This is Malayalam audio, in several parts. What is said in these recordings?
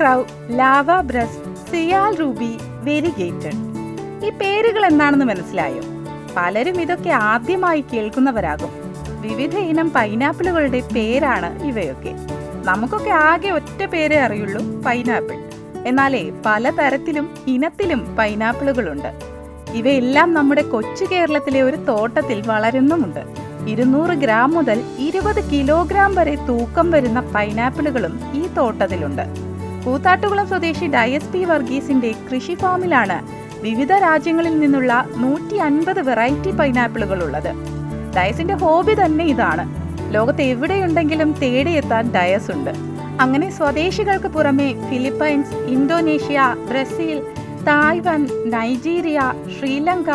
റൗ ലാവ ബ്രസ് സിയാൽ റൂബി വെരിഗേറ്റഡ്. ഈ പേരുകൾ എന്താണെന്ന് മനസ്സിലായോ? പലരും ഇതൊക്കെ ആദ്യമായി കേൾക്കുന്നവരാകും. വിവിധ ഇനം പൈനാപ്പിളുകളുടെ പേരാണ് ഇവയൊക്കെ. നമുക്കൊക്കെ ആകെ ഒറ്റ പേരേ അറിയുള്ളൂ പൈനാപ്പിൾ. എന്നാലേ പലതരത്തിലും ഇനത്തിലും പൈനാപ്പിളുകളുണ്ട്. ഇവയെല്ലാം നമ്മുടെ കൊച്ചു കേരളത്തിലെ ഒരു തോട്ടത്തിൽ വളരുന്നുമുണ്ട്. ഇരുന്നൂറ് ഗ്രാം മുതൽ ഇരുപത് കിലോഗ്രാം വരെ തൂക്കം വരുന്ന പൈനാപ്പിളുകളും ഈ തോട്ടത്തിലുണ്ട്. കൂത്താട്ടുകുളം സ്വദേശി ഡയസ് പി വർഗീസിന്റെ കൃഷി ഫാമിലാണ് വിവിധ രാജ്യങ്ങളിൽ നിന്നുള്ള നൂറ്റി അൻപത് വെറൈറ്റി പൈനാപ്പിളുകൾ ഉള്ളത് ഡയസിന്റെ ഹോബി തന്നെ ഇതാണ്. ലോകത്ത് എവിടെയുണ്ടെങ്കിലും തേടിയെത്താൻ ഡയസ് ഉണ്ട് അങ്ങനെ സ്വദേശികൾക്ക് പുറമെ Philippines Indonesia Brazil Taiwan Nigeria Sri Lanka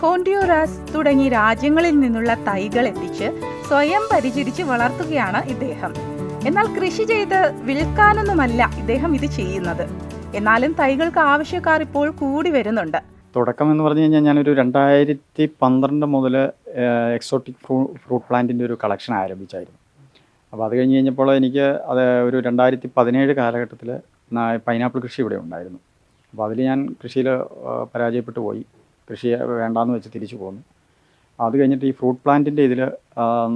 Honduras തുടങ്ങി രാജ്യങ്ങളിൽ നിന്നുള്ള തൈകൾ എത്തിച്ച് സ്വയം പരിചരിച്ച് വളർത്തുകയാണ് ഇദ്ദേഹം. എന്നാൽ കൃഷി ചെയ്ത് വിൽക്കാനൊന്നുമല്ല ഇദ്ദേഹം ഇത് ചെയ്യുന്നത്. എന്നാലും തൈകൾക്ക് ആവശ്യക്കാർ ഇപ്പോൾ കൂടി വരുന്നുണ്ട്. തുടക്കം എന്ന് പറഞ്ഞു കഴിഞ്ഞാൽ ഞാനൊരു രണ്ടായിരത്തി പന്ത്രണ്ട് മുതൽ എക്സോട്ടിക് ഫ്രൂ ഫ്രൂട്ട് പ്ലാന്റിന്റെ ഒരു കളക്ഷൻ ആരംഭിച്ചായിരുന്നു. അപ്പോൾ അത് കഴിഞ്ഞ് കഴിഞ്ഞപ്പോൾ എനിക്ക് അത് ഒരു രണ്ടായിരത്തി പതിനേഴ് കാലഘട്ടത്തിൽ പൈനാപ്പിൾ കൃഷി ഇവിടെ ഉണ്ടായിരുന്നു. അപ്പോൾ അതിൽ ഞാൻ കൃഷിയിൽ പരാജയപ്പെട്ടു പോയി. കൃഷി വേണ്ടാന്ന് വെച്ച് തിരിച്ചു പോന്നു. അത് കഴിഞ്ഞിട്ട് ഈ ഫ്രൂട്ട് പ്ലാന്റിന്റെ ഇതിൽ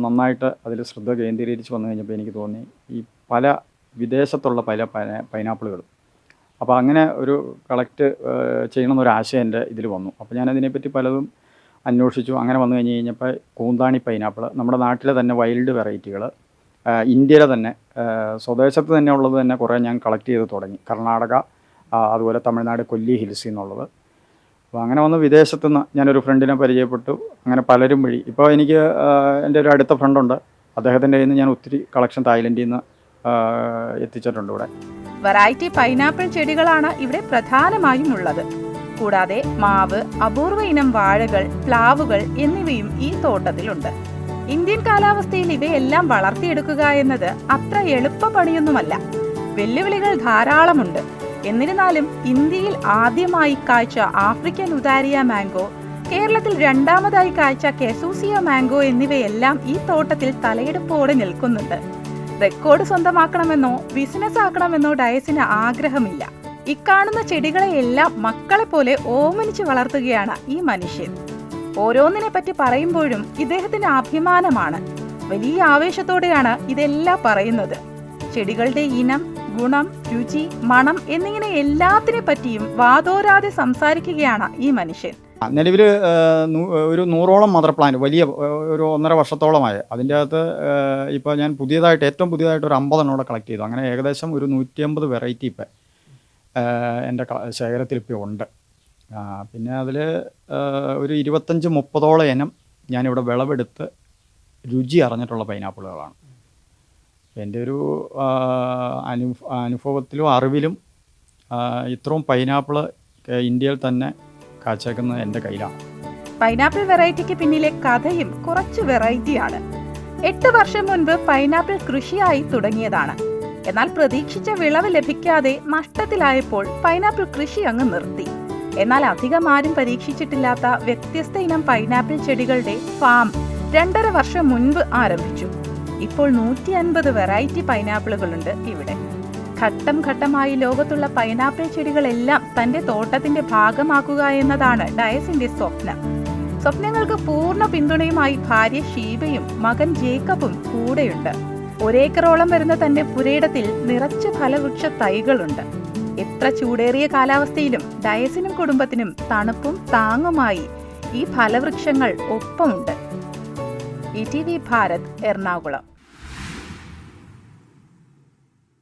നന്നായിട്ട് അതിൽ ശ്രദ്ധ കേന്ദ്രീകരിച്ച് വന്നു കഴിഞ്ഞപ്പോൾ എനിക്ക് തോന്നി ഈ പല വിദേശത്തുള്ള പല പൈന- പൈനാപ്പിളുകളും. അപ്പോൾ അങ്ങനെ ഒരു കളക്ട് ചെയ്യണമെന്നൊരാശയം എന്റെ ഇതിൽ വന്നു. അപ്പോൾ ഞാൻ അതിനെപ്പറ്റി പലതും അന്വേഷിച്ചു. അങ്ങനെ വന്നു കഴിഞ്ഞ് കഴിഞ്ഞപ്പോൾ കൂന്താണി പൈനാപ്പിൾ നമ്മുടെ നാട്ടിലെ തന്നെ വൈൽഡ് വെറൈറ്റികൾ ഇന്ത്യയിലെ തന്നെ സ്വദേശത്ത് തന്നെ ഉള്ളത് തന്നെ കുറേ ഞാൻ കളക്ട് ചെയ്ത് തുടങ്ങി. കർണാടക അതുപോലെ തമിഴ്നാട് കൊല്ലി ഹിൽസിൽ നിന്നുള്ളത് അപ്പോൾ അങ്ങനെ വന്ന് വിദേശത്ത് നിന്ന് ഞാനൊരു ഫ്രണ്ടിനെ പരിചയപ്പെട്ടു. അങ്ങനെ പലരും വഴി. ഇപ്പോൾ എനിക്ക് എന്റെ ഒരു അടുത്ത ഫ്രണ്ടുണ്ട് അദ്ദേഹത്തിന്റെ കയ്യിൽ നിന്ന് ഞാൻ ഒത്തിരി കളക്ഷൻ തായ്ലൻഡിൽ നിന്ന് എത്തിച്ചിട്ടുണ്ട് ഇവിടെ. വെറൈറ്റി പൈനാപ്പിൾ ചെടികളാണ് ഇവിടെ പ്രധാനമായും ഉള്ളത്. കൂടാതെ മാവ് അപൂർവ ഇനം വാഴകൾ പ്ലാവുകൾ എന്നിവയും ഈ തോട്ടത്തിലുണ്ട്. ഇന്ത്യൻ കാലാവസ്ഥയിൽ ഇവയെല്ലാം വളർത്തിയെടുക്കുക എന്നത് അത്ര എളുപ്പ പണിയൊന്നുമല്ല. വെല്ലുവിളികൾ ധാരാളമുണ്ട്. എന്നിരുന്നാലും ഇന്ത്യയിൽ ആദ്യമായി കാഴ്ച ആഫ്രിക്കൻ ഉദാരിയ മാംഗോ കേരളത്തിൽ രണ്ടാമതായി കാഴ്ച കെസൂസിയ മാംഗോ എന്നിവയെല്ലാം ഈ തോട്ടത്തിൽ തലയെടുപ്പോടെ നിൽക്കുന്നുണ്ട്. റെക്കോർഡ് സ്വന്തമാക്കണമെന്നോ ബിസിനസ് ആക്കണമെന്നോ ഡയസിന് ആഗ്രഹമില്ല. ഇക്കാണുന്ന ചെടികളെയെല്ലാം മക്കളെ പോലെ ഓമനിച്ച് വളർത്തുകയാണ് ഈ മനുഷ്യൻ. ഓരോന്നിനെ പറ്റി പറയുമ്പോഴും ഇദ്ദേഹത്തിന് അഭിമാനമാണ്. വലിയ ആവേശത്തോടെയാണ് ഇതെല്ലാം പറയുന്നത്. ചെടികളുടെ ഇനം ഗുണം രുചി മണം എന്നിങ്ങനെ എല്ലാത്തിനെ പറ്റിയും വാതോരാതെ സംസാരിക്കുകയാണ് ഈ മനുഷ്യൻ. നിലവിൽ ഒരു നൂറോളം മദർ പ്ലാന്റ് വലിയ ഒരു ഒന്നര വർഷത്തോളമായ അതിന്റെ അകത്ത് ഇപ്പോൾ ഞാൻ പുതിയതായിട്ട് ഏറ്റവും പുതിയതായിട്ട് ഒരു അമ്പതെണ്ണോടെ കളക്ട് ചെയ്തു. അങ്ങനെ ഏകദേശം ഒരു നൂറ്റി അമ്പത് വെറൈറ്റി ഇപ്പം എന്റെ ശേഖരത്തിൽ ഇപ്പോൾ ഉണ്ട്. പിന്നെ അതിൽ ഒരു ഇരുപത്തഞ്ച് മുപ്പതോളം ഇനം ഞാനിവിടെ വിളവെടുത്ത് രുചി അറിഞ്ഞിട്ടുള്ള പൈനാപ്പിളുകളാണ് എന്റെ ഒരു അനു അനുഭവത്തിലും അറിവിലും ഇത്രയും പൈനാപ്പിൾ ഇന്ത്യയിൽ തന്നെ കാച്ചേക്കുന്നത് എന്റെ കയ്യിലാണ്. പൈനാപ്പിൾ വെറൈറ്റിക്ക് പിന്നിലെ കഥയും കുറച്ച് വെറൈറ്റിയാണ് എട്ട് വർഷം മുൻപ് പൈനാപ്പിൾ കൃഷിയായി തുടങ്ങിയതാണ്. എന്നാൽ പ്രതീക്ഷിച്ച വിളവ് ലഭിക്കാതെ നഷ്ടത്തിലായപ്പോൾ പൈനാപ്പിൾ കൃഷി അങ്ങ് നിർത്തി. എന്നാൽ അധികം ആരും പരീക്ഷിച്ചിട്ടില്ലാത്ത വ്യത്യസ്ത ഇനം പൈനാപ്പിൾ ചെടികളുടെ ഫാം രണ്ടര വർഷം മുൻപ് ആരംഭിച്ചു. ഇപ്പോൾ നൂറ്റി അൻപത് വെറൈറ്റി പൈനാപ്പിളുകളുണ്ട് ഇവിടെ. ഘട്ടം ഘട്ടമായി ലോകത്തുള്ള പൈനാപ്പിൾ ചെടികളെല്ലാം തന്റെ തോട്ടത്തിന്റെ ഭാഗമാക്കുക എന്നതാണ് ഡയസിന്റെ സ്വപ്നം. സ്വപ്നങ്ങൾക്ക് പൂർണ പിന്തുണയുമായി ഭാര്യ ഷീബയും മകൻ ജേക്കബും കൂടെയുണ്ട്. ഒരേക്കറോളം വരുന്ന തന്റെ പുരയിടത്തിൽ നിറച്ച് ഫലവൃക്ഷ തൈകളുണ്ട്. എത്ര ചൂടേറിയ കാലാവസ്ഥയിലും ഡയസിനും കുടുംബത്തിനും തണുപ്പും താങ്ങുമായി ഈ ഫലവൃക്ഷങ്ങൾ ഒപ്പമുണ്ട്. E T V Bharat Ernakulam.